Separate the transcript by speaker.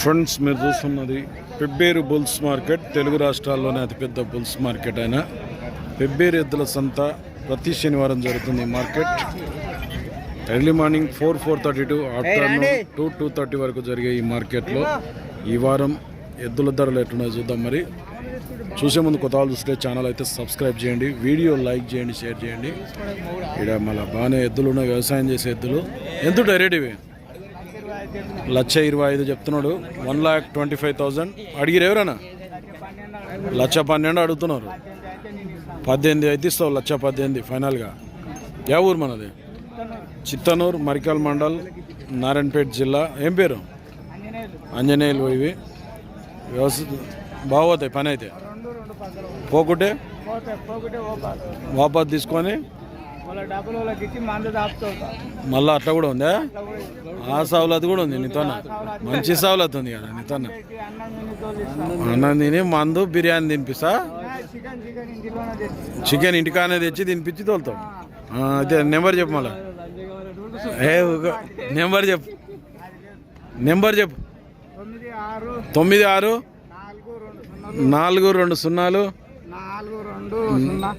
Speaker 1: Friends మీరు చూస్తున్నది Pebbair bulls market Telugu రాష్ట్రాల్లోనే అతిపెద్ద బుల్స్ మార్కెట్ అయిన. పెబ్బేరు ఎద్దుల సంత ప్రతి శనివారం జరుగుతుంది ఈ market. Early morning four four thirty to afternoon two two thirty వరకు జరిగే ఈ మార్కెట్లో ఈ వారం ఎద్దుల ధరలు ఎట్లున్నాయో చూద్దాం మరి. చూసే ముందు కొత్త వాళ్ళు చూస్తే ఛానల్ అయితే సబ్స్క్రైబ్ చేయండి వీడియో లైక్ చేయండి షేర్ చేయండి. ఇక్కడ మళ్ళీ బాగానే ఎద్దులు ఉన్నాయి వ్యవసాయం చేసే ఎద్దులు. ఎంత రేట్ ఇవి? లక్ష ఇరవై ఐదు చెప్తున్నాడు. One lakh twenty five thousand అడిగిరు ఎవరన్నా? లక్ష పన్నెండు అడుగుతున్నారు. పద్దెనిమిది అయితే ఇస్తావు లక్ష పద్దెనిమిది ఫైనల్గా. ఏ ఊరు మనది? చిత్తనూరు మరికల్ మండల్ నారాయణపేట జిల్లా. ఏం పేరు? ఆంజనేయులు ఇవి. వ్యవసాయ బాగోతాయి పని అయితే. పోకుంటే? వాపస్ తీసుకొని మళ్ళీ అట్లా కూడా ఉందా? ఆ సవలత్ కూడా ఉంది నీతోన. మంచి సవలత్ ఉంది కదా నీతోన.
Speaker 2: అన్నం తిని
Speaker 1: మందు బిర్యానీ తినిపిస్తా
Speaker 2: చికెన్
Speaker 1: ఇంటికానే తెచ్చి తినిపించి తోలుతాం అయితే నెంబర్ చెప్పు మళ్ళా. ఏ నెంబర్ చెప్పు. నెంబర్ చెప్పు. తొమ్మిది ఆరు
Speaker 2: నాలుగు రెండు సున్నా
Speaker 1: నాలుగు రెండు సున్నాలు.
Speaker 2: నాలుగు రెండు సున్నా.